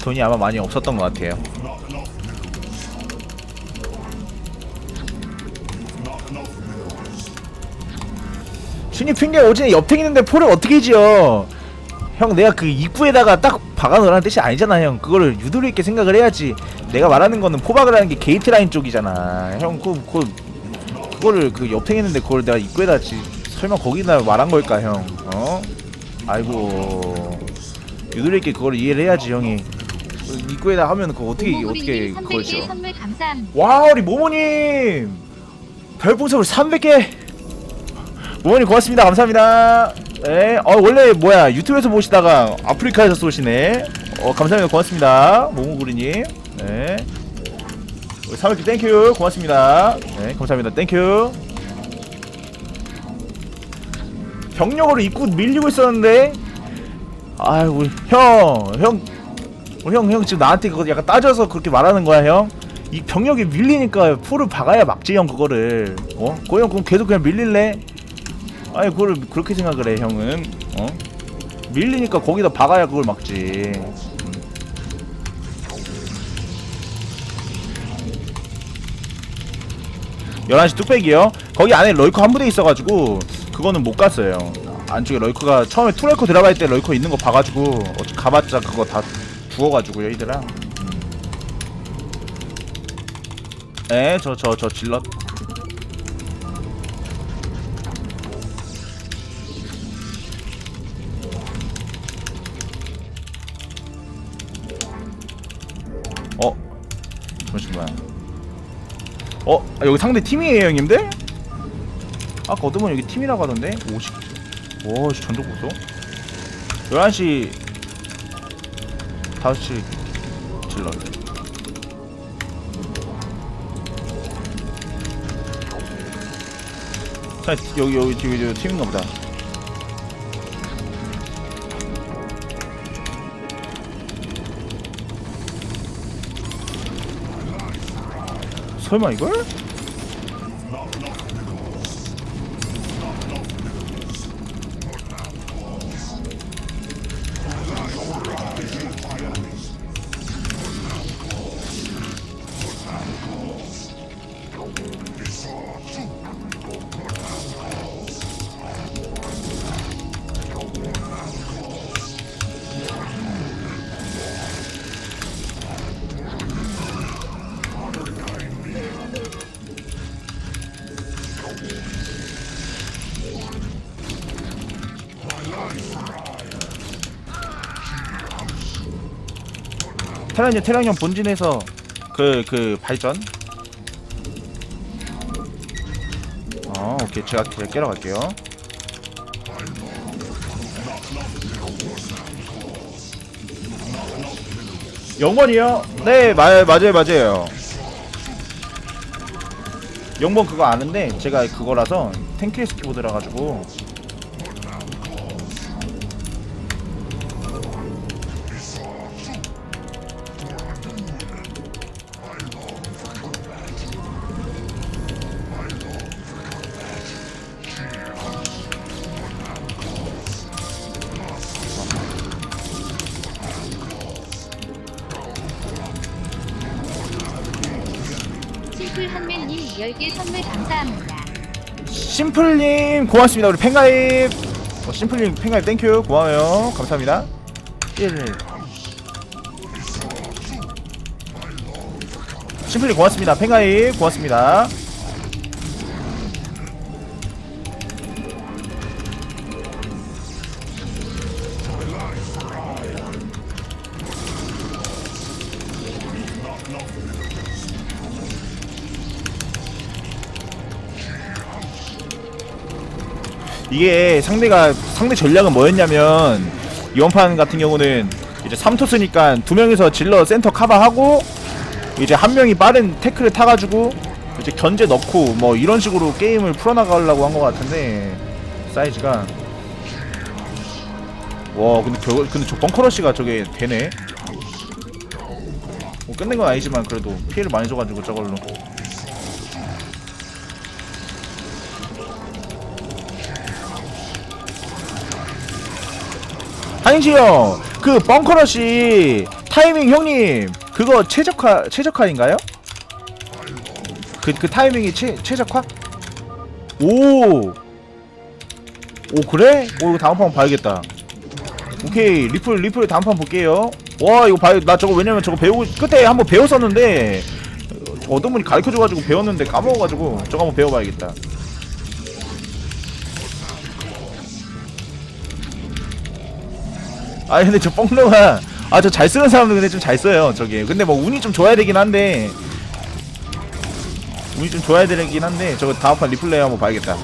돈이 아마 많이 없었던 것 같아요. 준이 핑계 어제 옆탱 있는데 포를 어떻게 지어? 형 내가 그 입구에다가 딱 박아놓으라는 뜻이 아니잖아 형 그거를 유도리 있게 생각을 해야지 내가 말하는 거는 포박을 하는 게 게이트 라인 쪽이잖아 형 그, 그, 그거를 그 옆탱 있는데 그걸 내가 입구에다 지, 설마 거기다 말한 걸까 형 어? 아이고 유도리 있게 그걸 이해를 해야지 형이 그 입구에다 하면 그거 어떻게 어떻게 선물 감사합니다. 와 우리 모모님! 별풍선을 300개! 모모님 고맙습니다. 감사합니다. 네, 어 원래 뭐야 유튜브에서 보시다가 아프리카에서 쏘시네. 어 감사합니다. 고맙습니다. 모모구리님. 네. 우리 300개 땡큐. 고맙습니다. 네 감사합니다. 땡큐. 병력으로 입구 밀리고 있었는데 아이 우리 형형 우리 형, 형 지금 나한테 그거 약간 따져서 그렇게 말하는 거야, 형? 이 병력이 밀리니까 풀을 박아야 막지, 형, 그거를. 어? 고형 그럼 계속 그냥 밀릴래? 아니, 그걸 그렇게 생각을 해, 형은. 어? 밀리니까 거기다 박아야 그걸 막지. 음. 열한 시 뚝배기요. 거기 안에 럴커 한 부대 있어가지고 그거는 못 갔어요. 안쪽에 럴커가 처음에 투럴커 들어갈 때 럴커 있는 거 봐가지고 어차피 가봤자 그거 다 죽어가지고 얘들아. 에, 저 저 저 질럿. 어, 잠시만. 어, 아, 여기 상대 팀이에요, 형님들? 아까 어두분 여기 팀이라고 하던데? 50. 오, 씨, 전적 보소. 11시 5시 질러 자 여기 여기 여기 여기 팀인가 보다 설마 이걸? 테란이 테란형 본진에서 그 그 발전. 어 오케이 제가 제가 깨러 갈게요. 영번이요? 네 마, 맞아요 맞아요. 영번 그거 아는데 제가 그거라서 탱크레스 키보드라 가지고 심플님 고맙습니다. 우리 팬가입. 어, 심플님 팬가입 땡큐. 고마워요. 감사합니다. 1 심플님 고맙습니다. 팬가입 고맙습니다 이게 상대가 상대 전략은 뭐였냐면 이원판 같은 경우는 이제 3토스니까 두 명이서 질러 센터 커버하고 이제 한 명이 빠른 태클을 타가지고 이제 견제 넣고 뭐 이런 식으로 게임을 풀어나가려고 한 것 같은데 사이즈가. 와 근데 저 근데 저 벙커러시가 저게 되네. 뭐 끝낸 건 아니지만 그래도 피해를 많이 줘가지고 저걸로 형, 그 벙커러시 타이밍 형님 그거 최적화 최적화인가요? 그 그 타이밍이 최 최적화? 오. 오 그래? 오 이거 다음 판 봐야겠다. 오케이 리플 리플 다음 판 볼게요. 와 이거 봐요 나 저거 왜냐면 저거 배우고 끝에 한번 배웠었는데 어, 어떤 분이 가르쳐 줘가지고 배웠는데 까먹어가지고 저거 한번 배워봐야겠다. 아 근데 저 뻥롱아 아저 잘 쓰는 사람들 근데 좀 잘 써요 저게. 근데 뭐 운이 좀 좋아야 되긴 한데. 운이 좀 좋아야 되긴 한데 저거 다음 판 리플레이 한번 봐야겠다.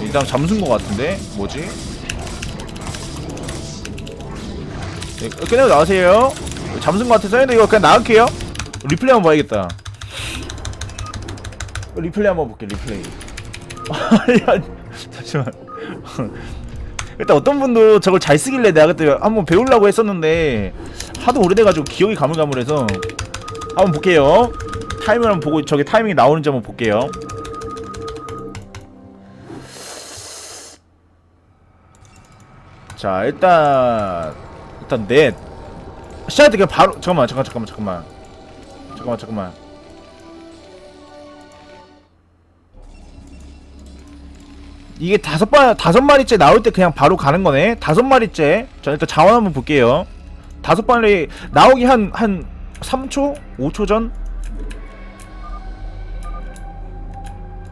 일단 잠순 거 같은데? 뭐지? 네, 끝내고 나가세요. 잠순 거 같아서 근데 이거 그냥 나갈게요 리플레이 한번 봐야겠다. 리플레이 한번 볼게 리플레이. 야, 잠시만. 일단 어떤 분도 저걸 잘 쓰길래 내가 그때 한번 배우려고 했었는데 하도 오래돼가지고 기억이 가물가물해서 한번 볼게요. 타이밍 한번 보고 저게 타이밍이 나오는지 한번 볼게요. 자 일단 일단 넷. 시작할 때 그냥 바로 잠깐만 잠깐 잠깐만 잠깐만 잠깐만 잠깐만. 이게 다섯 번 다섯 마리째 나올 때 그냥 바로 가는 거네? 다섯 마리째? 자 일단 자원 한번 볼게요. 다섯 마리 나오기 한 한 3초? 5초 전?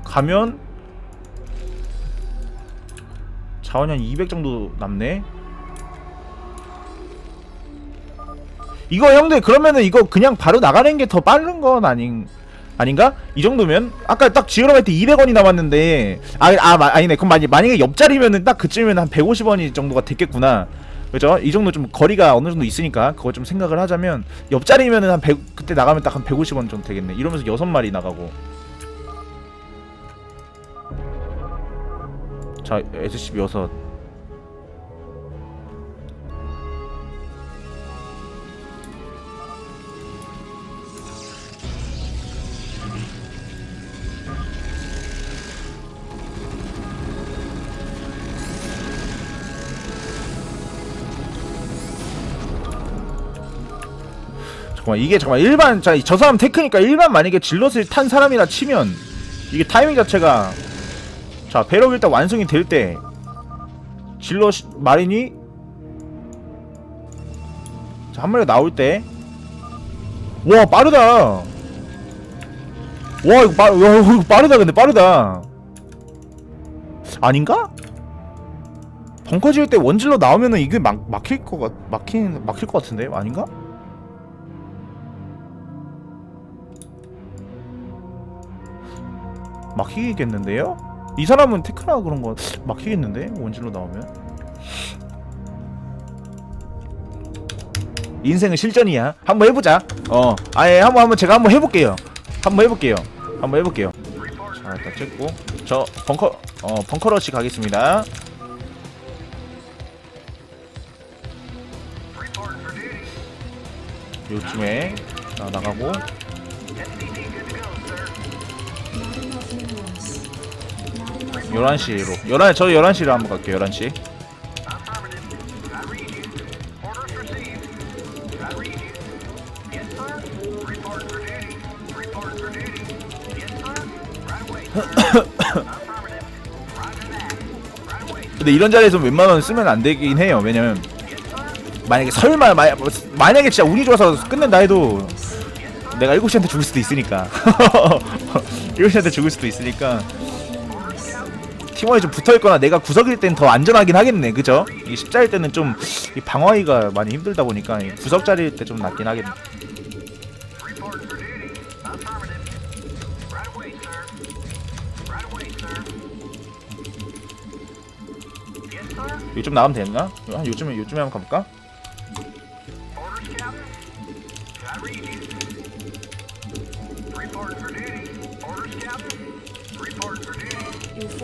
가면? 자원이 한 200 정도 남네 이거 형들 그러면은 이거 그냥 바로 나가는 게 더 빠른 건 아닌 아닌가? 이 정도면? 아까 딱 지으러 갈 때 200원이 남았는데 아, 아 마- 아니네. 그럼 만약 만약에 옆자리면은 딱 그쯤이면 한 150원이 정도가 됐겠구나. 그죠? 이 정도 좀 거리가 어느 정도 있으니까 그거 좀 생각을 하자면 옆자리면은 한 100, 그때 나가면 딱 한 150원 정도 되겠네. 이러면서 6마리 나가고. 자 SCB 6 잠깐만 이게 잠깐만 일반 자 저 사람 테크니까 일반 만약에 질럿을 탄 사람이라 치면 이게 타이밍 자체가 자 배럭 일단 완성이 될 때 질럿 마린이 자 한 마리가 나올 때 와 빠르다 와 이거, 빠, 야, 이거 빠르다 근데 빠르다 아닌가? 벙커 지을 때 원질러 나오면은 이게 막, 막힐 거 같, 막힌, 막힐 것 같은데 아닌가? 막히겠는데요? 이 사람은 테크라 그런 거 막히겠는데? 원질로 나오면? 인생은 실전이야. 한번 해보자. 어. 아예 한번 한번 제가 한번 해볼게요. 한번 해볼게요. 한번 해볼게요. 자 일단 찍고. 저 벙커 어 벙커러시 가겠습니다. 요쯤에 나 나가고 열한 시로. 열한 저 열한 시로 한번 갈게요 열한 시. 근데 이런 자리에서 웬만하면 쓰면 안 되긴 해요. 왜냐면 만약에 설마 마, 만약에 진짜 운이 좋아서 끝낸다 해도 내가 7시한테 죽을 수도 있으니까. 7시한테 죽을 수도 있으니까 팀원이 좀 붙어있거나 내가 구석일 땐 더 안전하긴 하겠네 그죠? 이 십자일 때는 좀 이 방어하기가 많이 힘들다 보니까 이 구석 자리일 때 좀 낫긴 하겠네 요즘 나가면 되나? 한 요즘에 요즘에 한번 가볼까?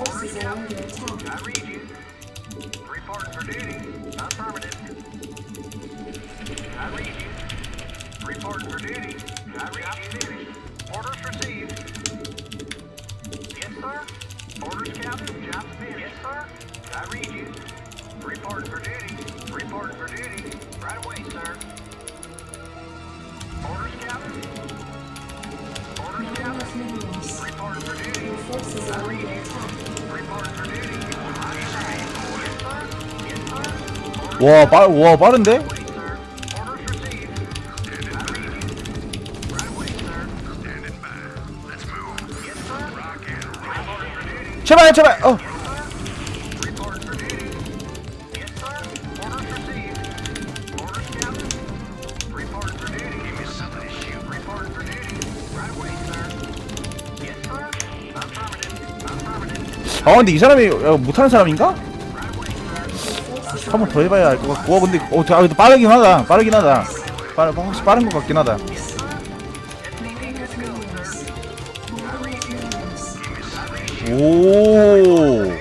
Forces are under attack. Report for duty. I read you. Reporting for duty. I read you. Orders received. Yes, sir. Orders, Captain. Job finished. Yes, sir. I read you. Reporting for duty. Reporting for duty. Right away, sir. Orders, Captain. Orders, Captain. Reporting for duty. Your forces are under attack. 와, 빠, 와 빠른데? 아 근데 이 사람이 어, 못하는 사람인가? 한 번 더 해봐야 알 것 같고. 와 근데 어, 아, 빠르긴 하다. 빠르긴 하다. 빠르, 확실히 빠른 것 같긴 하다. 오.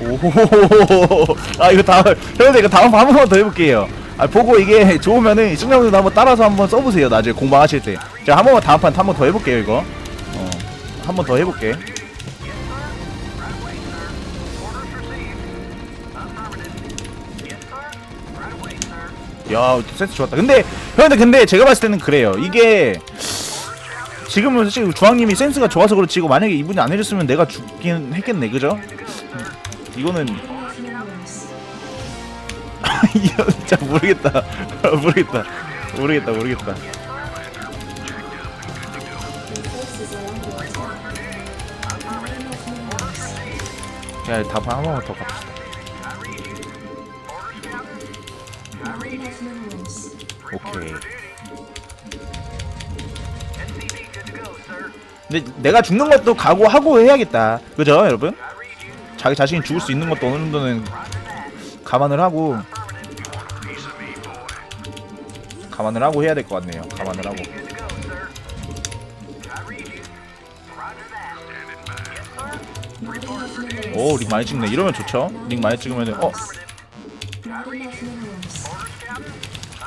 오. 아 이거 다음 형들 이거 다음 한 번만 더 해볼게요. 아 보고 이게 좋으면은 시청자분들 한번 따라서 한번 써보세요. 나중에 공방하실 때. 제가 한 번만 다음 판 한 번 더 해볼게요 이거. 어. 한 번 더 해볼게. 야 센스 좋았다. 근데 형들 근데 제가 봤을 때는 그래요. 이게 지금은 사실 주황님이 센스가 좋아서 그렇지 이거 만약에 이분이 안 해줬으면 내가 죽긴 했겠네 그죠? 이거는. 이거 진짜 모르겠다 모르겠다 모르겠다 모르겠다. 야 다음 한 번만 더 갑시다. 오케이 근데 내가 죽는 것도 각오하고 해야겠다 그죠 여러분? 자기 자신이 죽을 수 있는 것도 어느 정도는 감안을 하고 감안을 하고 해야 될 것 같네요 감안을 하고. 오 링 많이 찍네 이러면 좋죠 링 많이 찍으면은 어.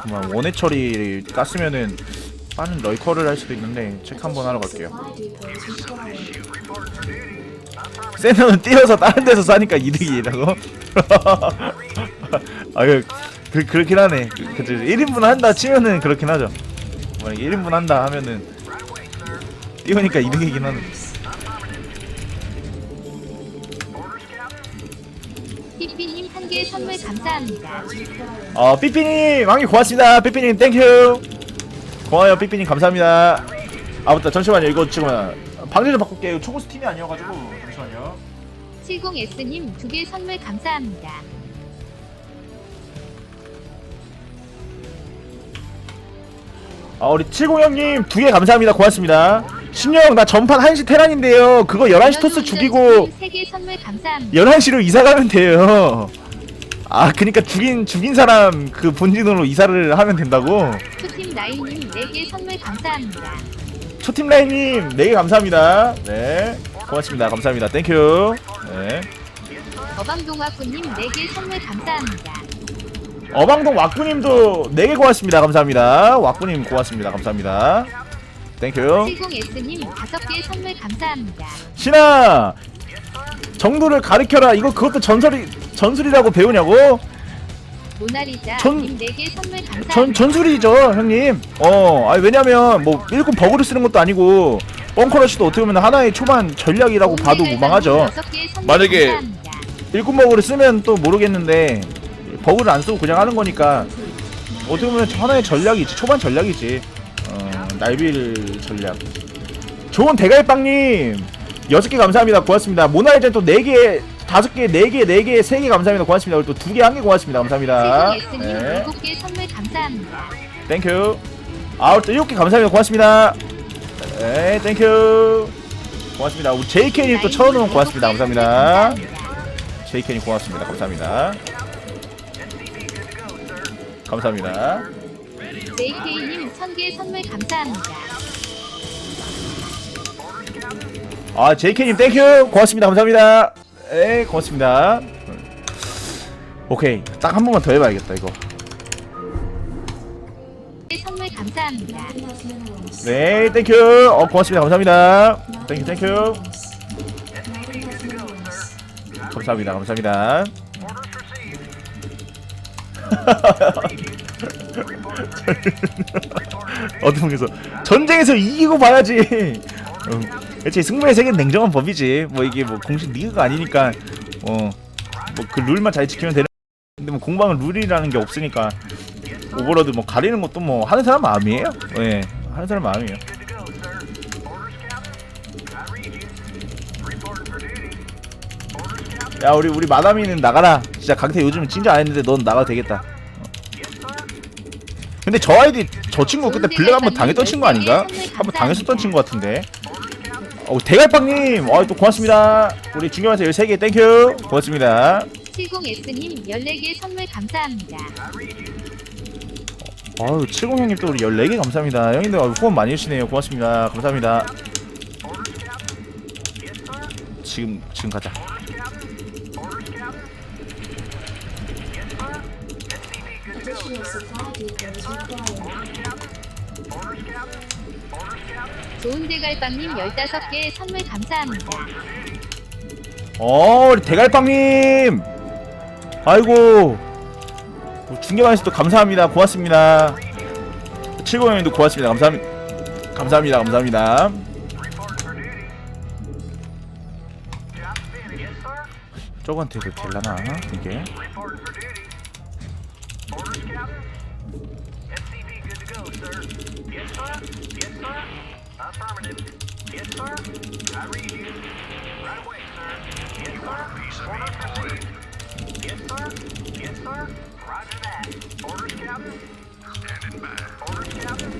정말 원해 처리 깠으면은 빠른 럴커를 할 수도 있는데 체크 한번 하러 갈게요. 세너는 뛰어서 다른 데서 사니까 이득이라고? 아유 그, 그렇긴 하네. 그, 그치. 1인분 한다 치면은 그렇긴 하죠. 만약에 1인분 한다 하면은 뛰어니까 이득이긴 하네. 삐삐님 한 개 선물 감사합니다. 어 삐삐님 왕님 고맙습니다. 삐삐님 땡큐 고마워요 삐삐님. 감사합니다. 아 맞다. 잠시만요. 이거 지금 방제 좀 바꿀게요. 초고스 팀이 아니어가지고. 잠시만요. 70S님 두 개 선물 감사합니다. 아 우리 70 형님 두 개 감사합니다. 고맙습니다. 신영 나 전판 1시 테란인데요. 그거 11시 토스 죽이고 세개 선물 감사합니다. 11시로 이사 가면 돼요. 아 그니까 죽인 죽인 사람 그 본진으로 이사를 하면 된다고? 투팀 나이님 네개 선물 감사합니다. 초팀 라인님 4개 감사합니다. 네 고맙습니다. 감사합니다. 땡큐 네. 어방동화꾸님 네개 선물 감사합니다. 어방동 왁구님도 4개 고맙습니다. 감사합니다. 왁구님 고맙습니다. 감사합니다. 땡큐 70S님 다섯 개 선물 감사합니다. 신아 정도를 가르쳐라. 이거 그것도 전설이 전술이라고 배우냐고? 모나리자 전- 님네개 선물 감사합니다. 전 전술이죠 형님. 어 아니 왜냐면 뭐 일꾼 버그를 쓰는 것도 아니고 뻥커러시도 어떻게 보면 하나의 초반 전략이라고 봐도 무방하죠. 만약에. 일꾼 버그를 쓰면 또 모르겠는데 버그를 안 쓰고 그냥 하는 거니까 어떻게 보면 하나의 전략이지 초반 전략이지 어 날빌 전략 좋은 대갈빵님 여섯 개 감사합니다 고맙습니다 모나리자 또네개 다섯 개, 네 개, 네 개, 세개 감사합니다. 고맙습니다. 그리고 또두 개, 한개 고맙습니다. 감사합니다. 70S님 네, 일곱 개 선물 감사합니다. 땡큐. 아우 또 일곱 개 감사합니다. 고맙습니다. 네, 땡큐. 고맙습니다. 우리 JK님 또 천원 원 고맙습니다. 감사합니다. JK님 고맙습니다. 감사합니다. 감사합니다. JK님 천개 선물 감사합니다. 아 JK님 땡큐 고맙습니다. 감사합니다. 네, 고맙습니다. 오케이 딱 한 번만 더 해봐야겠다 이거. 네, 선물 감사합니다. 네 땡큐 어 고맙습니다 감사합니다 땡큐 땡큐. 감사합니다 감사합니다. 어둠에서 전쟁에서 이기고 봐야지 음, 그렇지 승부의 세계는 냉정한 법이지 뭐 이게 뭐 공식 리그가 아니니까 어 뭐 그 룰만 잘 지키면 되는 근데 뭐 공방은 룰이라는 게 없으니까 오버로드 뭐 가리는 것도 뭐 하는 사람 마음이에요 예 하는 사람 마음이에요. 야 우리 우리 마담이는 나가라 진짜 강태 요즘 진짜 안 했는데 넌 나가도 되겠다. 근데 저 아이디 저 친구 그때 블랙 한번 당했던 친구 아닌가? 한번 당했었던 친구 같은데. 어 대갈빵님! 어 또 고맙습니다. 우리 중경에서 13개 땡큐 고맙습니다. 70S님 14개 선물 감사합니다. 아유 70 형님 또 우리 14개 감사합니다. 형님들 어, 후원 많이 해주시네요. 고맙습니다. 감사합니다. 지금 지금 가자 대갈빵님 15개 선물 감사합니다. 어 우리 대갈빵님! 아이고. 중계방에서도 감사합니다. 고맙습니다. 70 형님도 고맙습니다. 감사합니다 감사합니다. 감사합니다. 저거한테도 될라나? 이게 Report for duty. Orders, Captain. SCV, good to go, sir. Yes, sir. Yes, sir. Affirmative. Yes, sir. I read you. Right away, sir. Yes, sir. Orders received. Yes, sir. Yes, sir. Roger that. Orders, Captain. Standing by. Orders, Captain.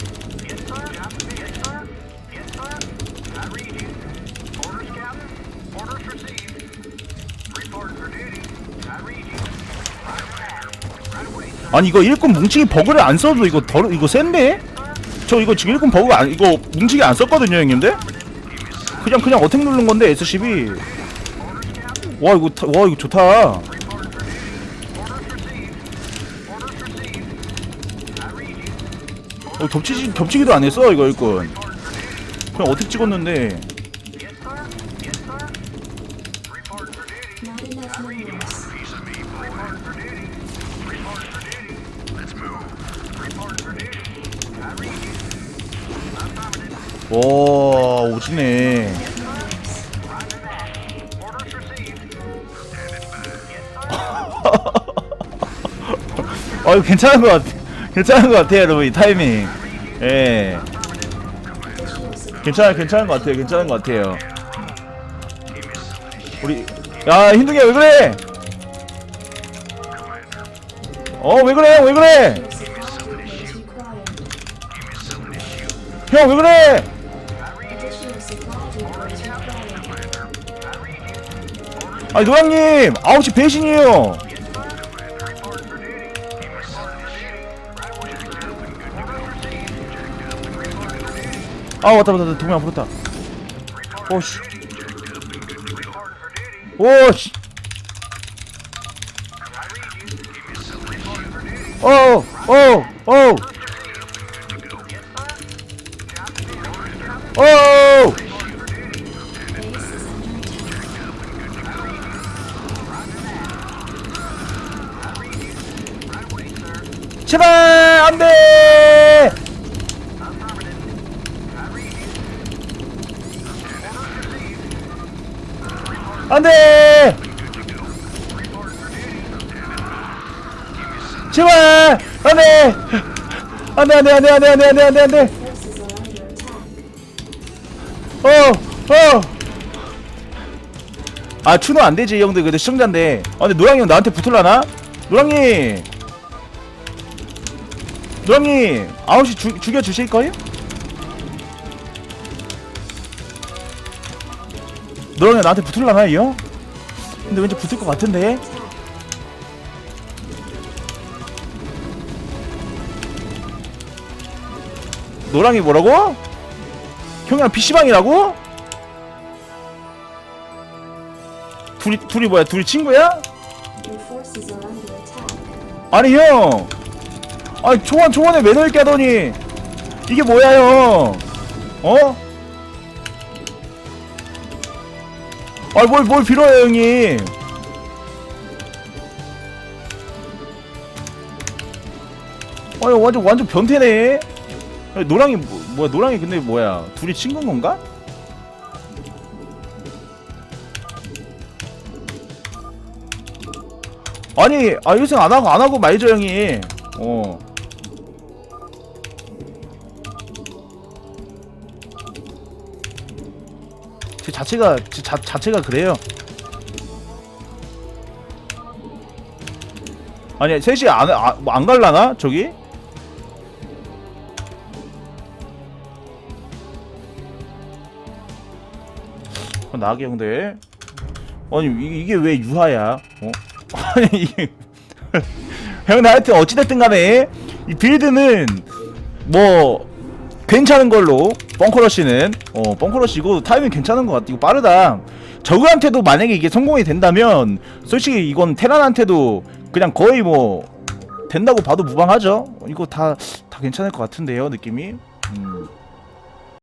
Yes, sir. Yes, sir. Yes, sir. I read you. Orders, Captain. Orders received. Report for duty. I read you. Roger that. Right away, sir. 아니 이거 일꾼 뭉치기 버그를 안 써도 이거 덜 이거 센데? 저 이거 지금 일꾼 버그 안 이거 뭉치기 안 썼거든요 형님들? 그냥 그냥 어택 누른 건데 S12 와 이거 타, 와 이거 좋다. 어, 겹치지 겹치기도 안 했어 이거 일꾼. 그냥 어택 찍었는데 와 오지네. 아 이거 괜찮은 것 같아. 괜찮은 것 같아요 여러분 이 타이밍. 예. 괜찮아 괜찮은 것 같아요 괜찮은 것 같아요. 우리 야 흰둥이야 왜 그래? 어 왜 그래? 왜 그래. 형 왜 그래 아니 노랑님! 9시 배신이에요. 아 왔다 왔다 동양 부르다. 오씨. 오씨. 어어어. 어. 제발 안돼! 안돼! 제발 안돼! 안돼 안돼 안돼 안돼 안돼 안돼 안돼! 안돼 Forces are under attack. 어어! 아 추노 안 되지 이 형들. 근데 시청자인데. 아 근데 노랑이 형 나한테 붙을라나? 노랑이 노랑이 9시 주, 죽여 주실 거예요? 노랑이 나한테 붙을라나 이 형? 근데 왠지 붙을 것 같은데. 노랑이 뭐라고? 형이랑 PC방이라고? 둘이 둘이 뭐야? 둘이 친구야? 아니 형 아니 초반에 매너 있게 하더니? 이게 뭐야 형 어? 아뭘 뭘 빌어요 형님? 아니 완전 완전 변태네. 아니, 노랑이 뭐, 뭐야? 노랑이 근데 뭐야? 둘이 친구인 건가? 아니 아 요새 안 하고 안 하고 말죠 형이 어 자체가 제 자, 자체가 그래요 아니 셋이 안, 안, 뭐안 갈라나 저기? 어, 나게 형들 아니 이, 이게 왜 유하야 어? 아니 이게 형들 하여튼 어찌됐든 간에 이 빌드는 뭐 괜찮은 걸로 뻥커러쉬는 어 뻥커러쉬고 타이밍 괜찮은 것 같아. 이거 빠르다. 저그한테도 만약에 이게 성공이 된다면 솔직히 이건 테란한테도 그냥 거의 뭐 된다고 봐도 무방하죠? 이거 다 다 괜찮을 것 같은데요 느낌이? 음.